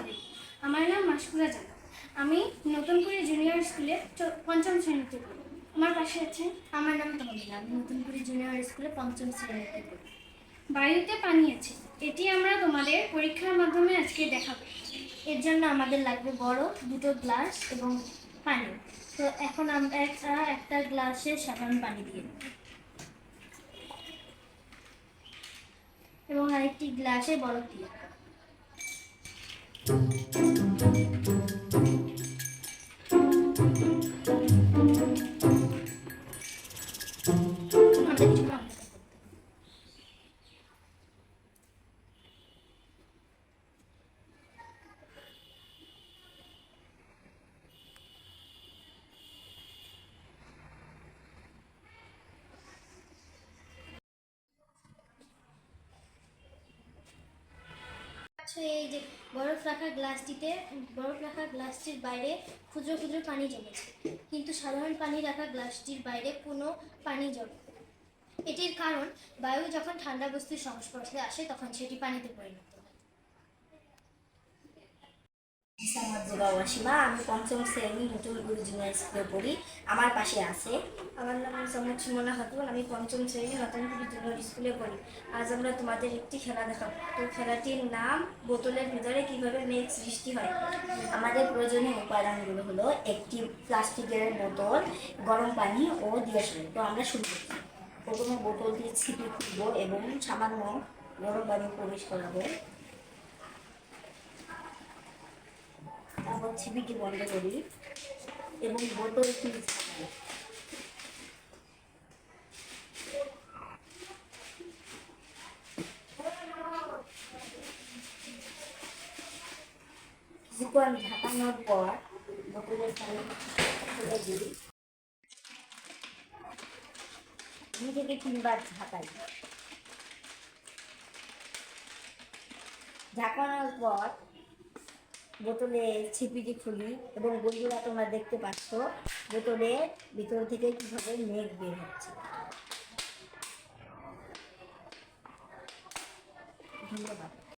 আলাইকুম আমার নাম মাসকুরা জানা। আমি নতুন করে জুনিয়র স্কুলে পঞ্চম শ্রেণীতে পড়ি। আমার পাশে আছে আমার নাম তহমিলা আমি নতুন করে জুনিয়র স্কুলে পঞ্চম শ্রেণীতে পড়ি। বায়ুতে পানি আছে। এটি আমরা তোমাদের পরীক্ষার মাধ্যমে আজকে দেখাবো। এর জন্য আমাদের লাগবে বড় দুটো গ্লাস এবং পানি। তো এখন আমরা একটা একটা গ্লাসে সাধারণ পানি দিয়ে এবং আরেকটি গ্লাসে বরফ দিয়ে Música যে বরফ রাখা গ্লাসটিতে, বরফ রাখা গ্লাসটির বাইরে ক্ষুদ্র ক্ষুদ্র পানি জমেছে। কিন্তু সাধারণ পানি রাখা গ্লাসটির বাইরে কোনো পানি জমে এটির কারণ, বায়ু যখন ঠান্ডা বস্তুর সংস্পর্শে আসে, তখন সেটি পানিতে পরিণত হয় আমার দুর্গা ওয়াসিমা আমি পঞ্চম শ্রেণি নতুন গুরু জুনিয়র স্কুলে পড়ি আমার পাশে আছে। আমার নাম মোসাম্মদ সুমনা খাতুন আমি পঞ্চম শ্রেণি নতুনপুরি জুনিয়র স্কুলে পড়ি। আজ আমরা তোমাদের একটি খেলা দেখাবো। তো খেলাটির নাম বোতলের ভিতরে কীভাবে মেঘ সৃষ্টি হয়? আমাদের প্রয়োজনীয় উপাদানগুলো হলো একটি প্লাস্টিকের বোতল, গরম পানি ও দিয়াশলাই তো আমরা শুরু করছি। প্রথমে বোতল দিয়ে ছিপে খুলবো এবং সামান্য গরম পানি প্রবেশ করাবো। তারপর ছিপিটি বন্ধ করি এবং বোতলটি ছাড়াবো কিছুক্ষণ পর বোতলের পানি দিই। দুই তিনবার পর বোতলে ছিপিটি খুলি এবং বন্ধুরা তোমরা দেখতে পাচ্ছ বোতলে ভিতর থেকে কীভাবে মেঘ বের হচ্ছে। ধন্যবাদ।